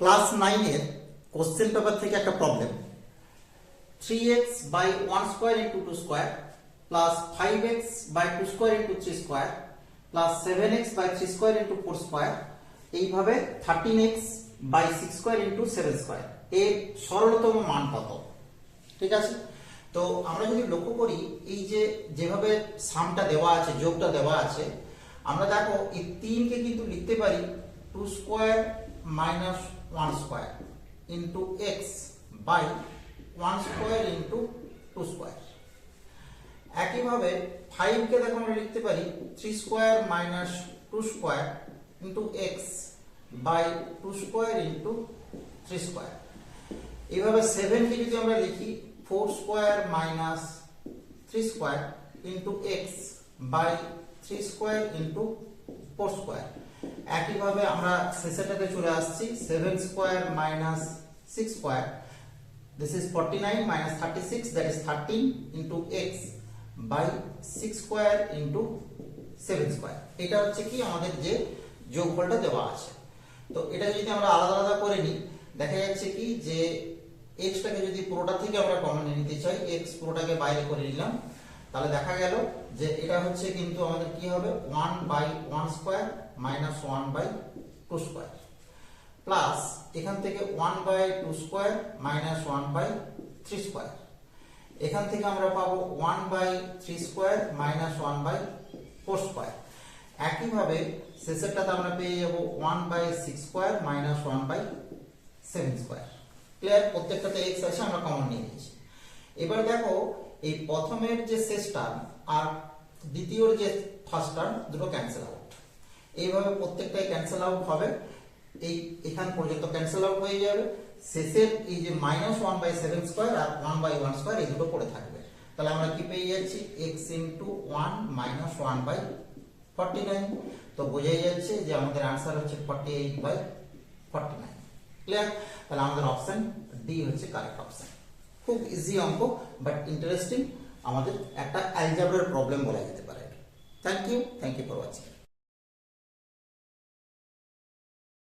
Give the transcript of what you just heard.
Class নাইনের question paper থেকে একটা problem. Three x by one square into two square plus five x by two square into three square plus seven x by three square into four square এইভাবে thirteen x by six square into seven square এর সরলতম মান কত? ঠিক আছে? তো আমরা যদি লক্ষ্য করি, এই যে যেভাবে সামটা দেওয়া আছে, যোগটা দেওয়া আছে, আমরা দেখো এই তিনকে কিন্তু লিখতে পারি two square minus one square into x by one square into two square একইভাবে ফাইভকে দেখো আমরা লিখতে পারি three square minus two square into x by two square into three square এইভাবে সেভেনকে যদি আমরা লিখি four square minus three square into x by three square into four square একইভাবে আমরা শেষেরটাতে চলে আসছি seven square minus six square this is 49 minus 36 that is 13 into x by 6 square into 7 square. এটা হচ্ছে কি আমাদের যে যোগফলটা দেওয়া আছে। তো এটা যদি আমরা আলাদা আলাদা করে নিই, দেখা যাচ্ছে কি যে x টাকে যদি পুরোটা থেকে আমরা কমন নিতে চাই, x পুরোটাকে বাইরে করে নিলাম তাহলে দেখা গেল যে এটা হচ্ছে কিন্তু আমাদের কি হবে? 1 by 1 square minus 1 by 2 square plus এখান থেকে one by two square minus one by three square এখান থেকে আমরা পাবো one by three square minus one by four square একইভাবে শেষেরটাতে আমরা পেয়ে যাব one by six square minus one by seven square clear প্রত্যেকটাতে এক্স আছে, আমরা কমন নিয়ে নিয়েছি। এবার দেখো এই প্রথমের যে শেষ টার্ম আর দ্বিতীয়র যে ফার্স্ট টার্ম দুটো ক্যান্সেল আউট এইভাবে প্রত্যেকটাই ক্যান্সেল আউট হবে। এই এখান পর্যন্ত ক্যান্সেল আউট হয়ে যাবে। শেষের এই যে minus one by seven square R one by one square এই দুটো পড়ে থাকবে। তাহলে আমরা কি পেয়ে যাচ্ছি? X into one minus one by forty nine তো বোঝাই যাচ্ছে যে আমাদের আনসার হচ্ছে forty eight by forty nine clear তাহলে আমাদের অপশন ডি হচ্ছে কারেক্ট অপশন খুব ইজি অঙ্ক বাট ইন্টারেস্টিং আমাদের একটা অ্যালজাবরার প্রবলেম বলা যেতে পারে। Thank you thank you for watching